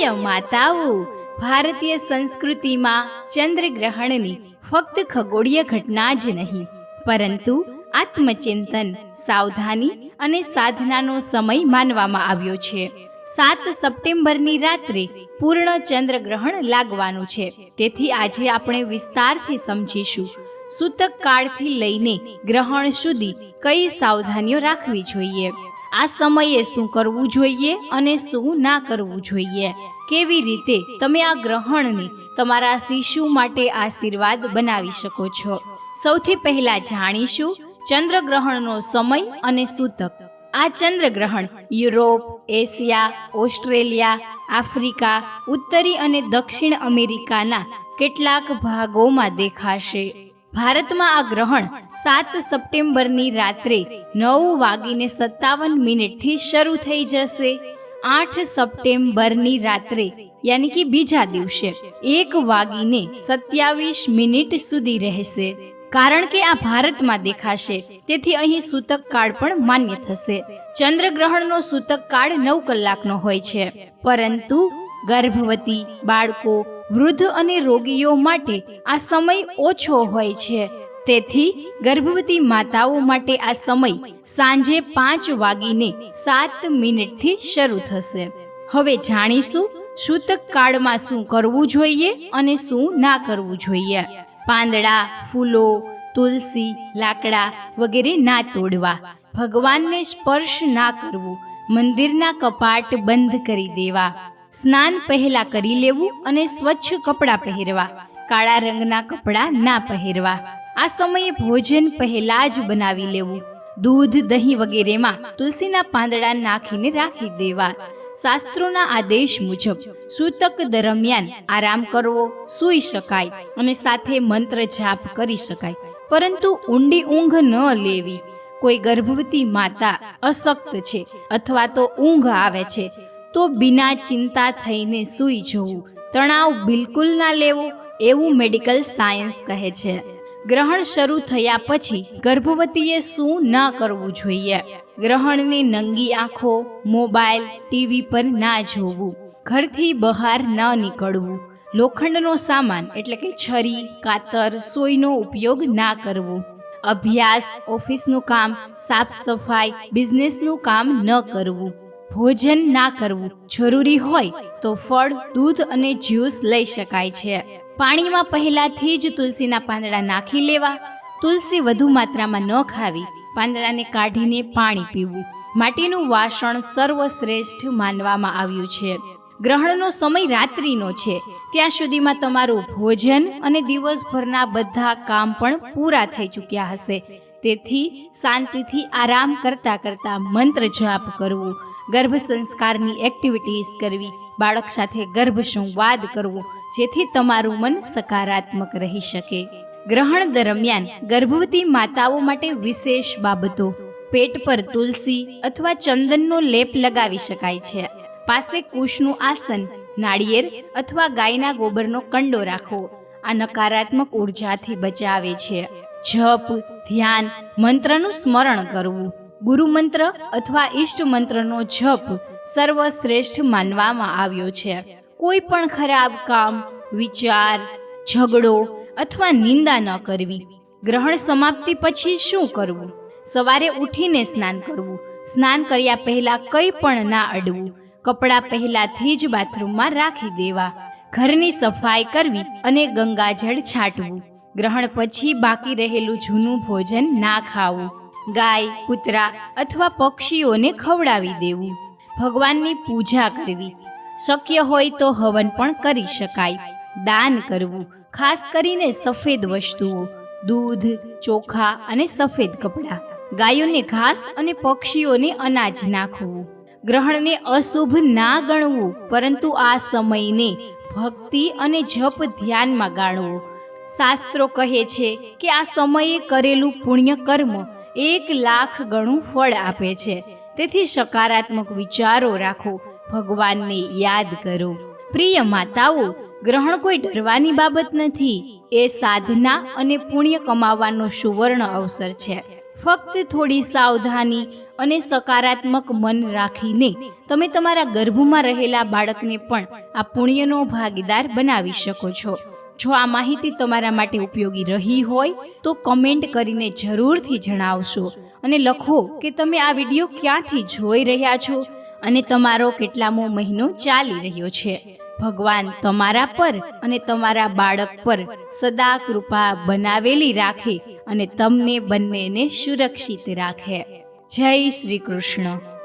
પ્રિય માતાઓ ભારતીય સંસ્કૃતિમાં ચંદ્રગ્રહણની ફક્ત ખગોળીય ઘટના જ નહીં, પરંતુ આત્મચિંતન, સાવધાની અને સાધનાનો સમય માનવામાં આવ્યો છે. સાત સપ્ટેમ્બરની રાત્રે પૂર્ણ ચંદ્રગ્રહણ લાગવાનું છે. તેથી આજે આપણે વિસ્તારથી સમજીશું. સૂતક કાળથી લઈને ગ્રહણ સુધી કઈ સાવધાનીઓ રાખવી જોઈએ? આ સમયે શું કરવું જોઈએ અને શું ના કરવું જોઈએ? કેવી રીતે તમે આ ગ્રહણને તમારા શિશુ માટે આશીર્વાદ બનાવી શકો છો? સૌથી પહેલા જાણીશું ચંદ્રગ્રહણનો સમય અને સૂતક. આ ચંદ્રગ્રહણ યુરોપ, એશિયા, ઓસ્ટ્રેલિયા, આફ્રિકા, ઉત્તરી અને દક્ષિણ અમેરિકાના કેટલાક ભાગોમાં દેખાશે. ભારતમાં આ ગ્રહણ સાત સપ્ટેમ્બરની રાત્રે નવ વાગીને સત્તાવન મિનિટથી શરૂ થઈ જશે. આઠ સપ્ટેમ્બરની રાત્રે, યાની કે બીજા દિવસે, એક વાગીને સત્યાવીસ મિનિટ સુધી રહેશે. કારણ કે આ ભારતમાં દેખાશે, તેથી અહીં સૂતક કાળ પણ માન્ય થશે. ચંદ્રગ્રહણનો સૂતક કાળ નવ કલાકનો હોય છે. પરંતુ ગર્ભવતી બાળકો વૃદ્ધ અને રોગીઓ માટે આ સમય ઓછો હોય છે. તેથી ગર્ભવતી માતાઓ માટે આ સમય સાંજે પાંચ વાગીને સાત મિનિટથી શરૂ થશે. હવે જાણીશું સૂતક કાળમાં શું કરવું જોઈએ અને શું ના કરવું જોઈએ. પાંદડા, ફૂલો, તુલસી, લાકડા વગેરે ના તોડવા. ભગવાનને સ્પર્શ ના કરવું. મંદિરના કપાટ બંધ કરી દેવા. સ્નાન પહેલા કરી લેવું અને સ્વચ્છ કપડાં પહેરવા, કાળા રંગના કપડાં ના પહેરવા. આ સમયે ભોજન પહેલા જ બનાવી લેવું. દૂધ, દહીં વગેરેમાં તુલસીના પાંદડા નાખીને રાખી દેવા. શાસ્ત્રોના આદેશ મુજબ, સૂતક દરમિયાન આરામ કરવો, સૂઈ શકાય અને સાથે મંત્ર જાપ કરી શકાય. પરંતુ ઊંડી ઊંઘ ન લેવી. કોઈ ગર્ભવતી માતા અશક્ત છે અથવા તો ઊંઘ આવે છે. તો બિના ચિંતા થઈને સૂઈ જવું. તણાવ બિલકુલ ના લેવો એવું મેડિકલ સાયન્સ કહે છે. ગ્રહણ શરૂ થયા પછી ગર્ભવતીએ શું ન કરવું જોઈએ. ગ્રહણની નંગી આંખો, મોબાઈલ, ટીવી પર ના જોવું. ઘરથી બહાર ન નીકળવું. લોખંડનો સામાન એટલે કે છરી, કાતર, સોયનો ઉપયોગ ના કરવો. અભ્યાસ, ઓફિસનું કામ, સાફ સફાઈ, બિઝનેસનું કામ ન કરવું. ભોજન ના કરવું જરૂરી હોય તો ફળ, દૂધ અને જ્યુસ લઈ શકાય છે. પાણીમાં પહેલાથી જ તુલસીના પાંદડા નાખી લેવા. તુલસી વધુ માત્રામાં ન ખાવી. પાંદડાને કાઢીને પાણી પીવું. માટીનું વાસણ સર્વશ્રેષ્ઠ માનવામાં આવ્યું છે. ગ્રહણનો સમય રાત્રિનો છે. ત્યાં સુધીમાં તમારું ભોજન અને દિવસભરના બધા કામ પણ પૂરા થઈ ચૂક્યા હશે. તેથી શાંતિથી આરામ કરતા કરતા મંત્ર જાપ કરવું. ગર્ભ સંસ્કારની એક્ટિવિટીઝ કરવી. બાળક સાથે ગર્ભ સંવાદ કરવો, જેથી તમારું મન સકારાત્મક રહી શકે. ગ્રહણ દરમિયાન ગર્ભવતી માતાઓ માટે વિશેષ બાબતો. પેટ પર તુલસી અથવા ચંદનનો લેપ લગાવી શકાય છે. પાસે કુશનું આસન, નાળિયેર અથવા ગાયના ગોબરનો કંડો રાખવો આ નકારાત્મક ઉર્જાથી બચાવે છે. જપ, ધ્યાન, મંત્રનું સ્મરણ કરવું. ગુરુ મંત્ર અથવા ઈષ્ટ મંત્રનો જપ સર્વશ્રેષ્ઠ માનવામાં આવ્યો છે. કોઈ પણ ખરાબ કામ, વિચાર, ઝઘડો અથવા નિંદા ન કરવી. ગ્રહણ સમાપ્તિ પછી શું કરવું? સવારે ઉઠીને સ્નાન કરવું. સ્નાન કર્યા પહેલા કંઈ પણ ના અડવું. કપડાં પહેલાથી જ બાથરૂમમાં રાખી દેવા. ઘરની સફાઈ કરવી અને ગંગાજળ છાંટવું. ગ્રહણ પછી બાકી રહેલું જૂનું ભોજન ના ખાવું. ગાય, કૂતરા અથવા પક્ષીઓને ખવડાવી દેવું. ભગવાનની પૂજા કરવી. શક્ય હોય તો હવન પણ કરી શકાય. દાન કરવું, ખાસ કરીને સફેદ વસ્તુઓ, દૂધ, ચોખા અને સફેદ કપડાં. ગાયોને ઘાસ અને પક્ષીઓને અનાજ નાખવું. ગ્રહણને અશુભ ના ગણવું, પરંતુ આ સમયને ભક્તિ અને જપ ધ્યાનમાં ગાણવું શાસ્ત્રો કહે છે કે આ સમયે કરેલું પુણ્ય કર્મ એક લાખ ગણું ફળ આપે છે. તેથી સકારાત્મક વિચારો રાખો. ભગવાનને યાદ કરો. પ્રિય માતાઓ, ગ્રહણ કોઈ ડરવાની બાબત નથી. એ સાધના અને પુણ્ય કમાવાનો સુવર્ણ અવસર છે. ફક્ત થોડી સાવધાની અને સકારાત્મક મન રાખીને તમે તમારા ગર્ભમાં રહેલા બાળકને પણ આ પુણ્યનો ભાગીદાર બનાવી શકો છો. જો આ માહિતી તમારા માટે ઉપયોગી રહી હોય, તો કમેન્ટ કરીને જરૂરથી જણાવશો અને લખો કે તમે આ વીડિયો ક્યાંથી જોઈ રહ્યા છો અને તમારો કેટલામો મહિનો ચાલી રહ્યો છે. ભગવાન તમારા પર અને તમારા બાળક પર સદા કૃપા બનાવેલી રાખે અને તમને બંનેને સુરક્ષિત રાખે. જય શ્રી કૃષ્ણ.